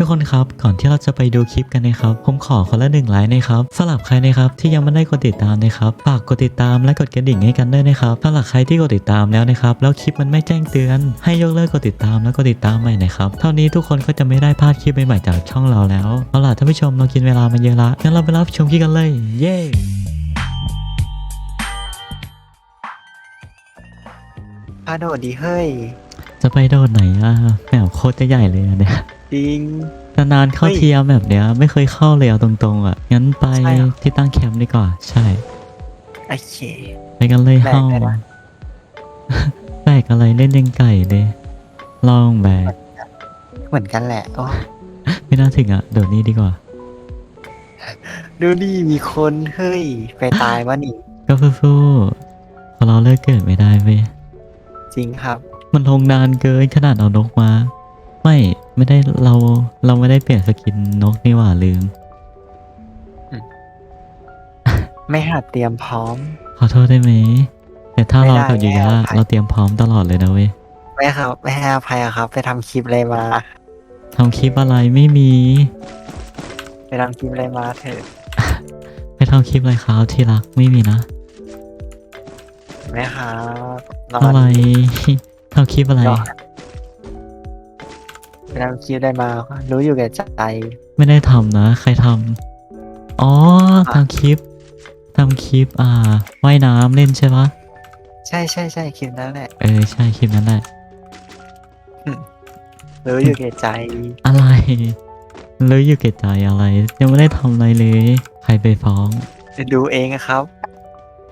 ทุกคนครับ ก่อนที่เราจะไปดูคลิปกันนะครับ ผมขอคนละหนึ่งไลค์นะครับสำหรับใครนะครับที่ยังไม่ได้กดติดตามนะครับ ฝากกดติดตามและกดกระดิ่งให้กันด้วยนะครับสำหรับใครที่กดติดตามแล้วนะครับ แล้วคลิปมันไม่แจ้งเตือน ให้ยกเลิกกดติดตามแล้วกดติดตามใหม่นะครับ เท่านี้ทุกคนก็จะไม่ได้พลาดคลิปใหม่ๆจากช่องเราแล้ว เอาล่ะท่านผู้ชมเรากินเวลามาเยอะละงั้นเราไปรับชมคลิปกันเลย เย้พาโดดดีเฮ้ย จะไปโดดไหนอะแหมโคตรจะใหญ่เลยอะเนี่ย จริง นานๆเข้าเฮ้ยเทียมแบบเนี้ย ไม่เคยเข้าเลยเอาตรงๆอะ งั้นไปใช่เหรอ ที่ตั้งแคมป์ดีกว่า ใช่ โอเค ไปกันเลยแบกเฮ้าได้ปะ แบกอะไรเล่นยังไก่เลยลองแบกเหมือนกันแหละโอ้ไม่น่าถึงอะ เดี๋ยวนี้ดีกว่า ดูดิมีคนเฮ้ยไปตายวะนี่ ก็สู้ๆพอเราเลิกเกิดไม่ได้เว้ยจริงครับ มันลงนานเกินขนาดเอานกมา ไม่ไม่ได้เราเราไม่ได้เปลี่ยนสกินนกนี่หว่าลืม ไม่หัดเตรียมพร้อม ขอโทษได้ไหม แต่ถ้าไม่เราได้กับยูยะไม่ให้อภัยเราเตรียมพร้อมตลอดเลยนะเว้ยไม่ครับไม่ให้อภัยอะครับ ไปทำคลิปอะไรมาทำคลิปอะไรไม่มี ไปทำคลิปอะไรมาเถอะไปทำคลิปอะไรครับที่รักไม่มีนะแม่ครับนอนอะไรทำคลิปอะไร นอน ไปทำคลิปอะไรมา รู้อยู่แก่ใจ ไม่ได้ทำนะ ใครทำอ๋อทำคลิปทำคลิป อ่าว่ายน้ำเล่นใช่ปะใช่ใช่ใช่คลิปนั้นแหละ เออ ใช่คลิปนั้นแหละรู้อยู่แก่ใจ อะไรเลยอยู่เกตใจอะไร ยังไม่ได้ทำอะไรเลย ใครไปฟ้องดูเองอะครับ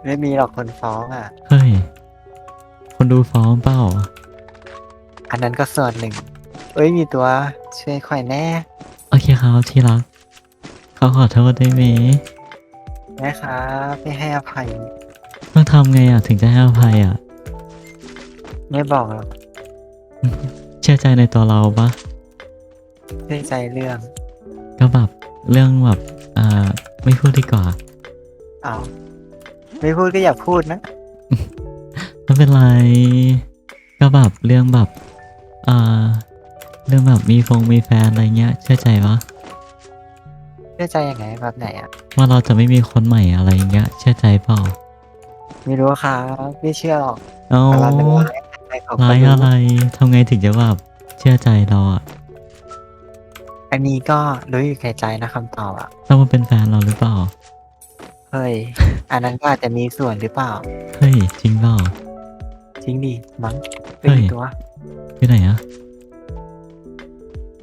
ไม่มีหรอกคนฟ้องอะ เฮ้ย คนดูฟ้องเปล่า อันนั้นก็ส่วนหนึ่ง เอ้ยมีตัวช่วยข่อยแน่โอเคครับที่รักเขาขอโทษได้ไหมแม่ครับไม่ให้อภัย ต้องทำไงอะถึงจะให้อภัยอะ ไม่บอกหรอกเชื่อใจในตัวเราปะเชื่อใจเรื่องก็แบบเรื่องแบบอ่าไม่พูดดีกว่าเอาไม่พูดก็อย่าพูดนะไม่เป็นไร ก็แบบเรื่องแบบอ่า เรื่องแบบมีฟงมีแฟนอะไรเงี้ยเชื่อใจปะเชื่อใจยังไงแบบไหนอะ ว่าเราจะไม่มีคนใหม่อะไรเงี้ยเชื่อใจเปล่าไม่รู้ครับไม่เชื่อหรอกเอาแต่เราเป็นร้ายใครเขาก็ร้ายรู้อะไรทำไงถึงจะแบบเชื่อใจเราอะอันนี้ก็รู้อยู่แก่ใจนะคำตอบอะต้องมาเป็นแฟนเราหรือเปล่าเฮ้ยอันนั้นก็อาจจะมีส่วนหรือเปล่า เฮ้ยจริงเปล่าจริงดิมั้งเฮ้เป็นยตัวอยู่ไหนอะ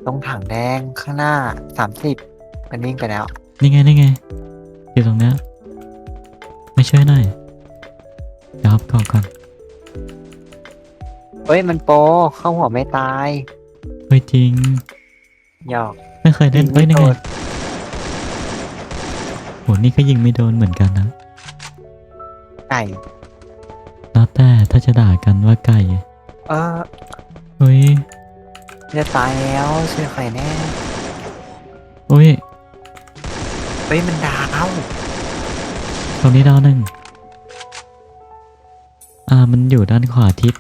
ตรงถังแดงข้างหน้าสามสิบมันวิ่งไปแล้ว นี่ไงนี่ไงอยู่ตรงเนี้ยไม่ช่วยหน่อยเดี๋ยวครับก่อนก่อนเฮ้ยมันโปเข้าหัวไม่ตายเฮ้ยจริง หยอก ไม่เคยเล่นยิงเฮ้ยนี่ไม่ไงโดนโหนี่ก็ยิงไม่โดนเหมือนกันนะไก่แล้วแต่ถ้าจะด่ากันว่าไก่ เออเฮ้ย จะตายแล้วช่วยใครแน่เฮ้ยเฮ้ยมันดาวตรงนี้ดาวหนึ่งอ่ามันอยู่ด้านขวาทิศ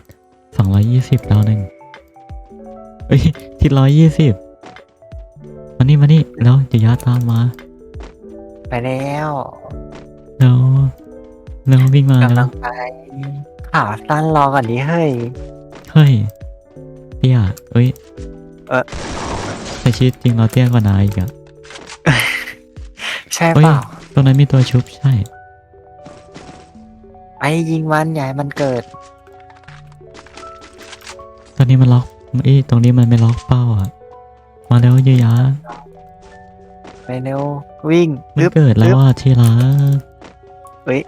สองร้อยยี่สิบดาวหนึ่งเฮ้ยทิศร้อยยี่สิบมานี่มานี่แล้วจะยาตามมาไปแล้วแล้วแล้ววิ่งมาแล้กำลัวงไปขาสั้นรอก่อนดิเฮ้ยเฮ้ย เตี้ยเอ้ยเออ แต่ชีวิตจริงเราเตี้ยกว่านายอีกอะใช่เฮ้ยเปล่า ตรงนั้นมีตัวชุบใช่ ไอ้ยิงมันใหญ่มันเกิด ตอนนี้มันล็อกเอ้ยตรงนี้มันไม่ล็อกเป้าอะมาแล้วเยอะยะไปเร็ววิ่งมันปึ๊บเกิดแล้วปึ๊บว่าที่รักเฮ้ย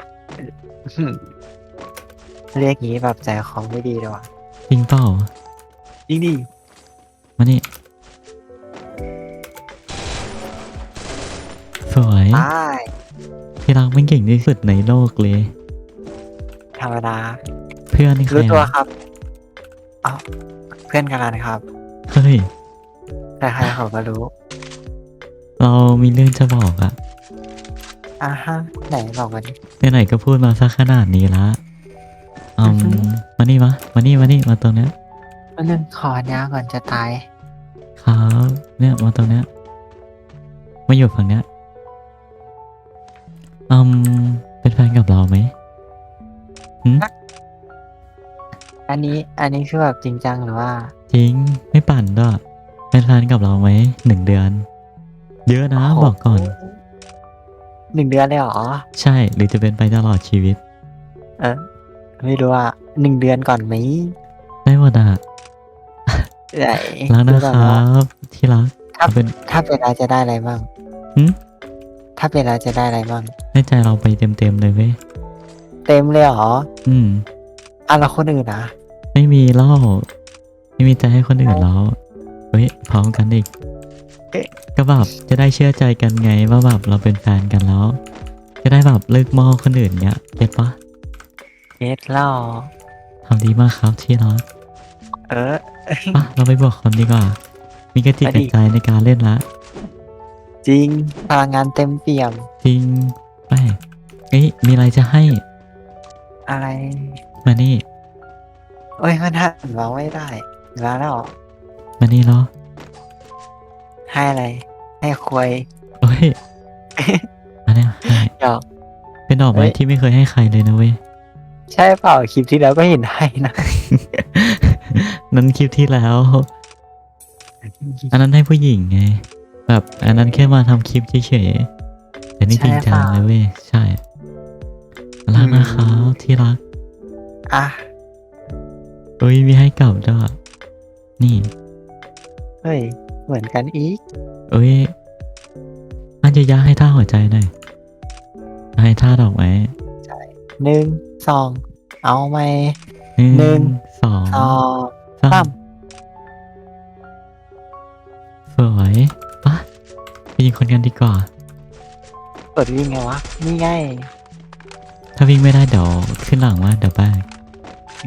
หึเรียกงี้แบบใจคอไม่ดีเลยว่ะจริงเปล่า ยิงดิมานี่สวยตายที่รักมันเก่งที่สุดในโลกเลย ธรรมดา เพื่อนนี่ใครรู้ตัวอะครับอ้าวเพื่อนกันครับ เฮ้ย ใครๆเขาก็รู้เรามีเรื่องจะบอกอะอ่าฮะไหนบอกมาดิ ไหนๆก็พูดมาสักขนาดนี้ละอือือฮึมมานี่มามานี่มานี่มาตรงเนี้ย อันนึงขออันยาก่อนจะตายครับเนี่ยมาตรงเนี้ยมาอยู่ฝั่งเนี้ยอืมเป็นแฟนกับเราไหมอันนี้อันนี้คือแบบจริงจังหรือว่า จริงไม่ปั่นด้วยเป็นแฟนกับเราไหมหนึ่งเดือน เยอะนะโโหบอกก่อนหนึ่งเดือนเลยเหรอ ใช่หรือจะเป็นไปตลอดชีวิต เออไม่รู้ว่าหนึ่งเดือนก่อนไหมได้หมดอะ ไหนรักนะดูคก่อรัว่าบที่รักครับเป็นถ้าเป็นอะไรจะได้อะไรบ้างหึถ้าเป็นอะไรจะได้อะไรบ้างให้ใจเราไปเต็มๆเลยเว้ยเต็มเลยเหรออืมอะแล้วคนอื่นนะไม่มีเล่าไม่มีใจให้คนอื่นแล้วเฮ้ยพร้อมกันอีกเอ๊ะก็แบบจะได้เชื่อใจกันไงว่าแบบเราเป็นแฟนกันแล้ว จะได้แบบเลิกมองคนอื่นเนี้ยเก็ตปะเอ็ดล่อทำดีมากครับที่รักเออ ปะเราไปบอกคนดีกว่า มีกระจิตไปกดิระใจในการเล่นละ จริงพลังงานเต็มเปี่ยม จริงไปเอ้ยมีอะไรจะให้ อะไร มานี่ เอ้ยมันหันมาไม่ได้มาแล้วเหรอมานี่เนาะให้อะไร ให้ควยเอ้ยมาเนี่ยให้หยอก เป็นดอกไม้เฮ้ย ที่ไม่เคยให้ใครเลยนะเว้ย ใช่เปล่าคลิปที่แล้วก็เห็นให้นะ นั้นคลิปที่แล้ว อันนั้นให้ผู้หญิงไง แบบ อันนั้นแค่มาทำคลิปเฉยๆแต่นี่จริงจังเลยเว้ยใช่รักนะครับที่รักอะเอ้ยมีให้กลับด้วย นี่ เฮ้ย เหมือนกันอีก เอ้ยอันจะยาให้ท่าหัวใจหน่อยให้ท่าดอกไม้ หนึ่งสองเอาไหมหนึ่งหนึ่งสองสองสาสามมสวยปะไปยิงคนกันดีกว่ากดวิ่งไงวะนี่ไงถ้าวิ่งไม่ได้เดี๋ยวขึ้นหลังว่าเดี๋ยวแบก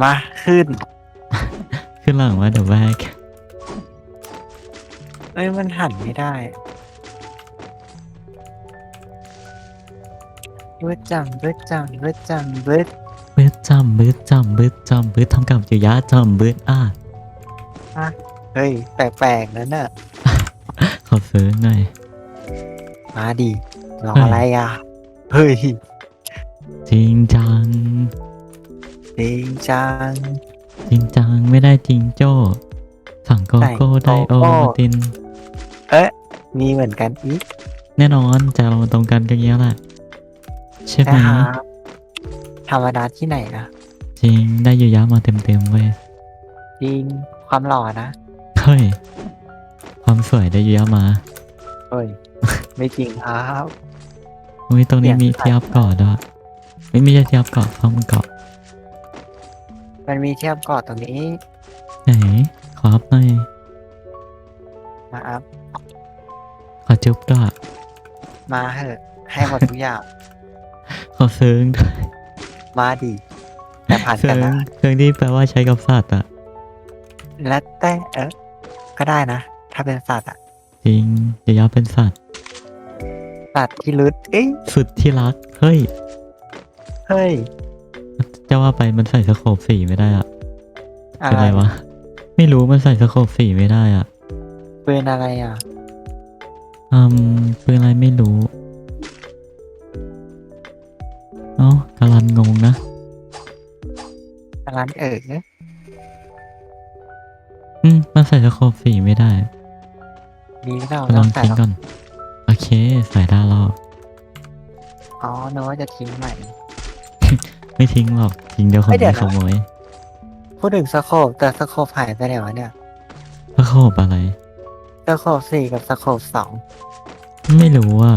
มาขึ้น ขึ้นหลังว่าเดี๋ยวแบกเอ้ยมันหันไม่ได้ เบิดจังเบิดจังเบิดจังเบิดเบิดจำเบิดจำเบิดจำเบิดทำกับอยู่ยะจำเบิดอะเฮ้ยแปลกๆนั่นน่ะขอซื้อหน่อย มาดิรอเฮ้ยอะไรอะ เฮ้ยจริงจัง จริงจัง จริงจังไม่ได้จริงโจ้สั่งโกโก้ใส่ไดโอโกโก้มาติน เอ๊ะมีเหมือนกันอีกแน่นอนใจเราตรงกันก็เงี้ยแหละ ใช่ไหมนะครับธรรมดาที่ไหนนะจริงได้อยู่ยะมาเต็มๆเว้ยจริงความหล่อนะเฮ้ยความสวยได้อยู่ยะมาเฮ้ยไม่จริงครับอุ้ยตรงนี้เปลี่มียนเทียบเกาะด้วยไม่มีเทียบเกาะฟ้ามันเกาะมันมีเทียบเกาะตรงนี้ไหนขออัพหน่อยมาอัพขอจุ๊บด้วยมาเหอะให้หมดทุกอย่าง ขอเซิงด้วยมาดิแต่ผ่านเซิกันงนะเซิงที่แปลว่าใช้กับสัตว์อะและแต่เออก็ได้นะ ถ้าเป็นสัตว์อะจริงอยู่ยะเป็นสัตว์ สัตว์ที่ลึกเอ้ยสุดที่รัก เฮ้ยเฮ้ยจะว่าไปมันใส่สโคปสีไม่ได้อะอะเป็นไรไรวะ ไม่รู้มันใส่สโคปสีไม่ได้อะปืนอะไรอะ อืมปืนอะไรไม่รู้ เอ้ากำลังงงนะร้านเอ๋ออืมมันใส่สโคปสีไม่ได้มีเราลต้อองงใส่ทิ้งก่อน โอเค ใส่ได้แล้วอ๋อนึกว่าจะทิ้งใหม่ ไม่ทิ้งหรอก ทิ้งเดี๋ยวคนเฮ้ยเดี๋นี้ยวขนะโมยพูดถึงสโคปแต่สโคปหายไปไหนวะเนี่ยสโคปอะไรสโคปสี่กับสโคปสองไม่รู้อะ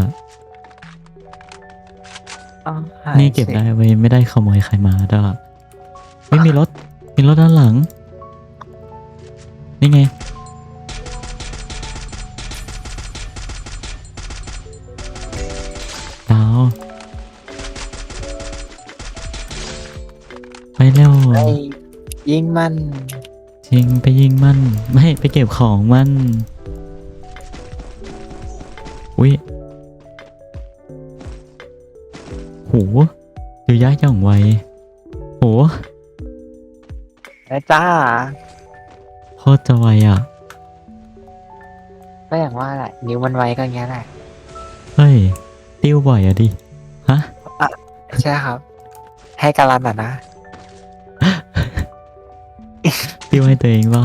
อ๋อหายนี่เก็บสิได้ไว้ยไม่ได้ขโมยใครมาด้วยไม่มีรถ มีรถด้านหลัง นี่ไง ดาว ไปเร็ว ไอ้ยิงมัน จริงไปยิงมัน ไม่ไปเก็บของมัน อุ้ย โหดูยากอย่างไวโหแล้วจ้าโคตรจะไวอะเก็อย่างว่าแหละนิ้วมันไวก็อย่างเงี้ยแหละเฮ้ย ติ้วบ่อยอะดิ ฮะ ใช่ครับ ให้การันอะนะ ติ้วให้ตัวเองเปล่า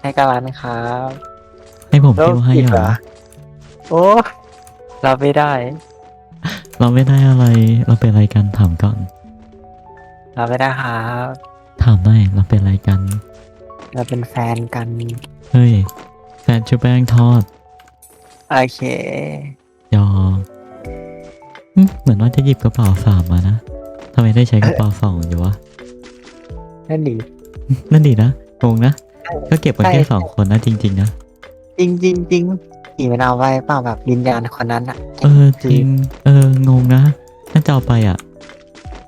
ให้การันครับให้ผมแล้วติ้วให้ผิดเหรอ โอ้เราไม่ได้ เราไม่ได้อะไร เราเป็นอะไรกันถามก่อน เราไม่ได้ครับถามหน่อยเราเป็นอะไรกัน เราเป็นแฟนกัน เฮ้ย แฟนชูแป้งทอด โอเคยอหึเหมือนว่าจะหยิบกระเป๋าสามมานะทำไมได้ใช้กระเป๋าสองอยู่วะ นั่นดี นั่นดีนะงงนะ ก็เก็บกันแค่ใช่สองคนนะจริง ๆ นะ จริงจริงจริง อีมันเอาไว้เปล่าแบบวิญญาณคนนั้นอะเออจริง เอองงนะน่าจะเอาไปอะ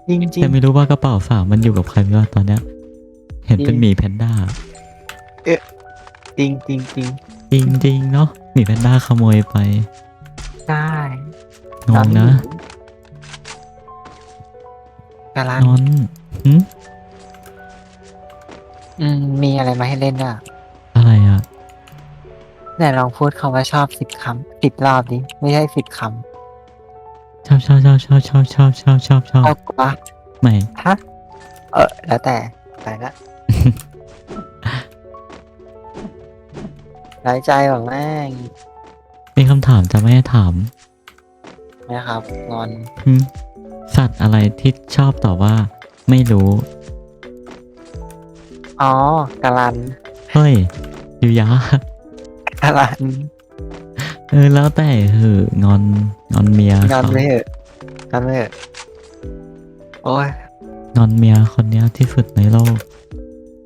จริงจริงแต่ไม่รู้ว่ากระเป๋าสามมันอยู่กับใครไม่รู้ตอนเนี้ย เห็นเป็นจริงหมีแพนด้าจริงจริงจริงจริงๆเนาะหมีแพนด้าขโมยไปได้งงนะการันนอนหึอืมมีอะไรมาให้เล่นอะอะไรอะ ไหนลองพูดคำว่าชอบสิบคำสิบรอบดิ ไม่ใช่สิบคชอบชอบชอบชอบชอบชอบชอบชอบชอำบเอากว่าไม่ฮะเออ แล้วแต่ไปละร้ายใจแบบแม่งมีคำถามจะไม่ให้ถามนะครับงอนหึสัตว์อะไรที่ชอบตอบว่า ไม่รู้ อ๋อการันเฮ้ยยูยะ การันเออแล้วแต่เหอะงอนงอนเมียงอนเขาไม่เหอะงอนไม่เหอะโอ้ยงอนเมียคนเนี้ยที่สุดในโลก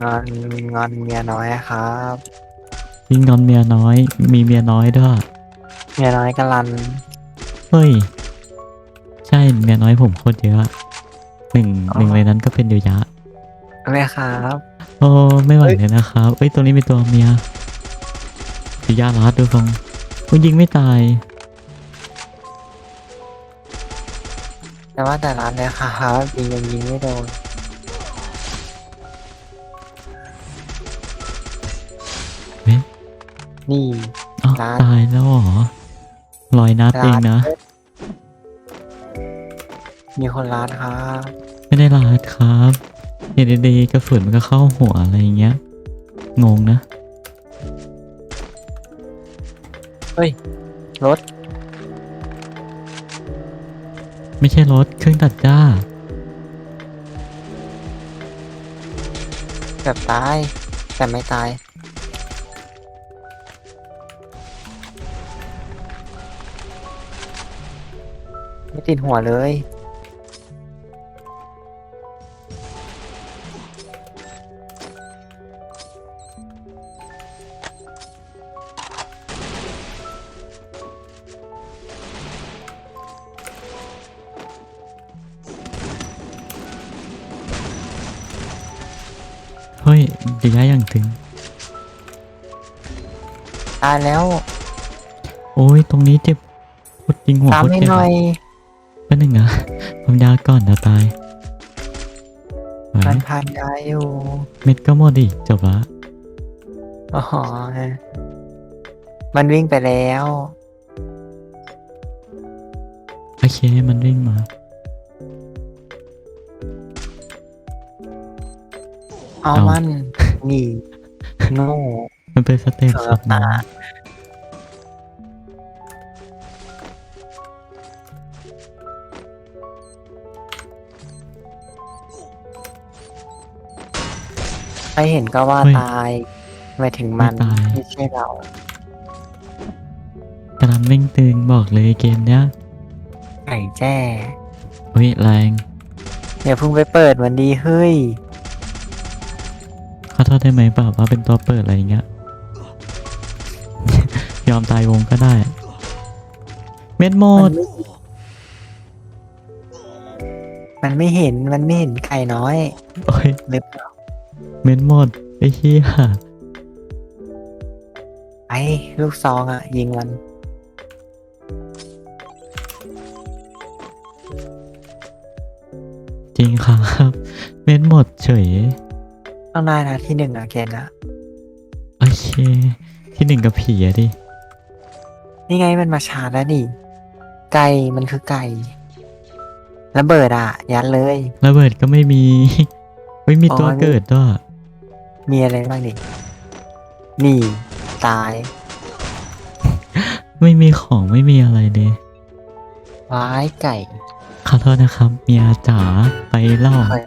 งอนงอนเมียน้อยครับ ยิ่งงอนเมียน้อย มีเมียน้อยด้วยเมียน้อยการันเฮ้ย ใช่เมียน้อยผมโคตรเยอะหนึ่งอ๋อหนึ่งในนั้นก็เป็นยูยะไม่ครับ โอ้ไม่ไหวเฮ้ยเลยนะครับเอ้ยตัวนี้เป็นตัวเมีย ยูยะรัดดูทรงมันยิงไม่ตาย แต่ว่าแต่ร้านเลยครับยิงยังยิงไม่โดนเฮ้ยนี่อ้าวรัดตายแล้วเหรอลอยนัดเองนะ มีคนร้านครับไม่ได้รัดครับเห็นดีๆกระสุนมันก็เข้าหัวอะไรอย่างเงี้ย งงนะ รถ ไม่ใช่รถเครื่องตัดหญ้าเกือบตาย แต่ไม่ตาย ไม่ติดหัวเลย ตายแล้วโอ้ยตรงนี้เจ็บโคตรยิงหัวตามโคตรให้เจ็บหน่อยแป๊บนึงนะผมยาก่อนจะตายไหวมันพันยาอยู่เม็ดก็หมดอีกจบละอ๋อมันวิ่งไปแล้ว โอเคมันวิ่งมา เอาเอามั มันนี่โน่ มันเป็นสเต็ปสำหสัรับบน้ตาใครเห็นก็ว่าตายหมายถึงมัน ไม่ใช่เรากำลังเร่งตึงบอกเลยเกมเนี้ยไก่แจ้เฮ้ยแรงอย่าเพิ่งไปเปิดมันดีเฮ้ย ขอโทษได้ไหมเปล่าว่าเป็นตัวเปิดอะไรอย่างเงี้ย ยอมตายวงก็ได้ เม็ดหมมัดนไม่มันไม่เห็นมันไม่เห็นไก่น้อยโอ้ยหรือเปล่าเม็ดหมด ไอ้เหี้ยไอ้ลูกซองอะ ยิงมัน จริงครับ เม็ดหมดเฉย ต้องได้นะที่หนึ่งอะเกนอะโอเค ที่หนึ่งกับผีอะดิ นี่ไงมันมาชาร์จแล้วนี่ไก่มันคือไก่ระเบิดอะ ยัดเลย ระเบิดก็ไม่มี ไม่มีตัวอ๋อนี่เกิดด้วยมีอะไรบ้างนี่นี่ตาย ไม่มีของไม่มีอะไรเลยว้ายไก่ ขอโทษนะครับเมียจ๋าไปเล่าคอย